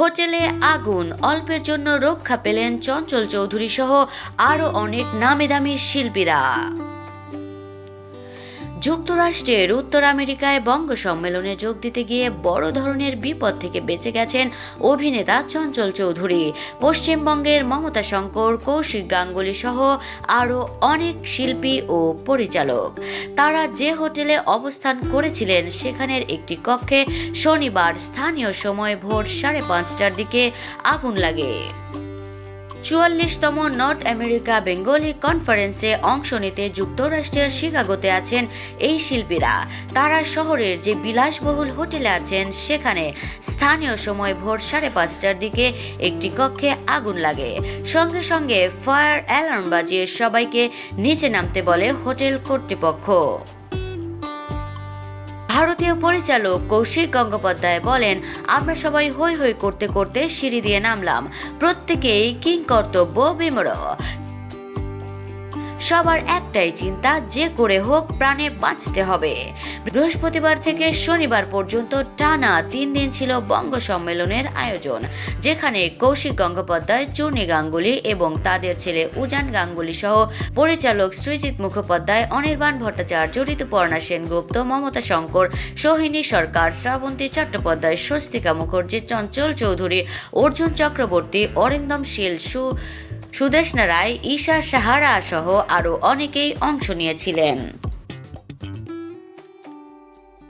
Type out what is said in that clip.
হোটেলে আগুন অল্পের জন্য রক্ষা পেলেন চঞ্চল চৌধুরী সহ আরও অনেক নামি দামি শিল্পীরা। যুক্তরাষ্ট্রের উত্তর আমেরিকায় বঙ্গ সম্মেলনে যোগ দিতে গিয়ে বড় ধরনের বিপদ থেকে বেঁচে গেছেন অভিনেতা চঞ্চল চৌধুরী। পশ্চিমবঙ্গের মমতা শঙ্কর, কৌশিক গাঙ্গুলি সহ আরও অনেক শিল্পী ও পরিচালক। তারা যে হোটেলে অবস্থান করেছিলেন সেখানের একটি কক্ষে শনিবার স্থানীয় সময় ভোর সাড়ে পাঁচটার দিকে আগুন লাগে। চুয়াল্লিশতম নর্থ আমেরিকা বেঙ্গলি কনফারেন্সে অংশ নিতে যুক্তরাষ্ট্রের শিকাগোতে আছেন এই শিল্পীরা। তারা শহরের যে বিলাসবহুল হোটেলে আছেন, সেখানে স্থানীয় সময় ভোর সাড়ে পাঁচটার দিকে একটি কক্ষে আগুন লাগে। সঙ্গে সঙ্গে ফায়ার অ্যালার্ম বাজিয়ে সবাইকে নিচে নামতে বলে হোটেল কর্তৃপক্ষ। ভারতীয় পরিচালক কৌশিক গঙ্গোপাধ্যায় বলেন, আমরা সবাই হৈ হৈ করতে করতে সিঁড়ি দিয়ে নামলাম। প্রত্যেকেই কিং কর্তব্য বিমড় সবার একটাই চিন্তা, যে করে হোক প্রাণে বাঁচতে হবে। বৃহস্পতিবার থেকে শনিবার পর্যন্ত টানা তিন দিন ছিল বঙ্গ সম্মেলনের আয়োজন, যেখানে কৌশিক গঙ্গোপাধ্যায়, চূর্ণী গাঙ্গুলি এবং তাদের ছেলে উজান গাঙ্গুলি সহ পরিচালক সৃজিত মুখোপাধ্যায়, অনির্বাণ ভট্টাচার্য, ঋতুপর্ণা সেনগুপ্ত, মমতা শঙ্কর, সোহিনী সরকার, শ্রাবন্তী চট্টোপাধ্যায়, স্বস্তিকা মুখর্জি, চঞ্চল চৌধুরী, অর্জুন চক্রবর্তী, অরিন্দম শীল, সু সুদেশনা রায় ঈশা সাহারা সহ আরও অনেকেই অংশ নিয়েছিলেন।